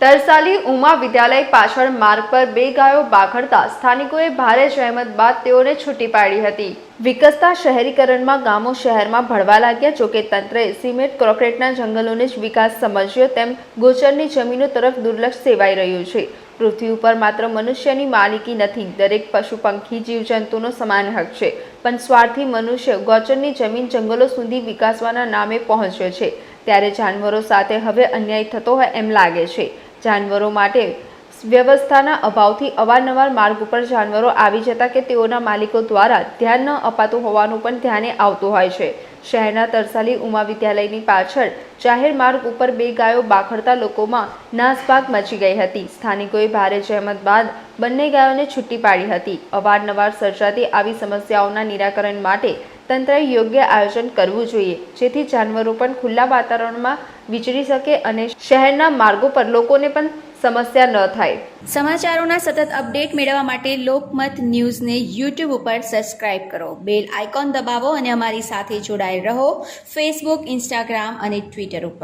તરસાલી ઉમા વિદ્યાલય પાછળ માર્ગ પર બે ગાયો બાખડતા સ્થાનિકોએ ભારે જહેમત બાદ તેઓને છૂટી પાડી હતી. વિકસતા શહેરીકરણમાં ગામો શહેરમાં ભળવા લાગ્યા જોકે તંત્રએ સિમેન્ટ કોન્ક્રીટના જંગલોને જ વિકાસ સમજ્યો તેમ ગોચરની જમીનો તરફ દુર્લક્ષ સેવાઈ રહ્યું છે. પૃથ્વી ઉપર માત્ર મનુષ્યની માલિકી નથી, દરેક પશુ, પંખી, જીવજંતુનો સમાન હક છે. પણ સ્વાર્થી મનુષ્ય ગોચરની જમીન જંગલો સુધી વિકાસવાના નામે પહોંચ્યો છે. ત્યારે જાનવરો સાથે હવે અન્યાય થતો હોય એમ લાગે છે. જાનવરો માટે વ્યવસ્થાના અભાવથી અવારનવાર માર્ગ ઉપર જાનવરો આવી જતા કે તેઓના માલિકો દ્વારા ધ્યાન ન અપાતું હોવાનું પણ ધ્યાને આવતું હોય છે. શહેરના તરસાલી ઉમા વિદ્યાલયની પાછળ જાહેર માર્ગ ઉપર બે ગાયો બાખડતા લોકોમાં નાસભાગ મચી ગઈ હતી. સ્થાનિકોએ ભારે જહેમત બાદ બંને ગાયોને છૂટી પાડી હતી. અવારનવાર સર્જાતી આવી સમસ્યાઓના નિરાકરણ માટે તંત્રએ યોગ્ય આયોજન કરવું જોઈએ, જેથી જાનવરો પણ ખુલ્લા વાતાવરણમાં વિચરી શકે અને શહેરના માર્ગો પર લોકોને પણ સમસ્યા ન થાય. સમાચારોના સતત અપડેટ મેળવવા માટે લોકમત ન્યૂઝને યુટ્યુબ ઉપર સબસ્ક્રાઇબ કરો. બેલ આઇકોન દબાવો અને અમારી સાથે જોડાયેલ રહો. ફેસબુક ઇન્સ્ટાગ્રામ અને ટ્વિટર ઉપર.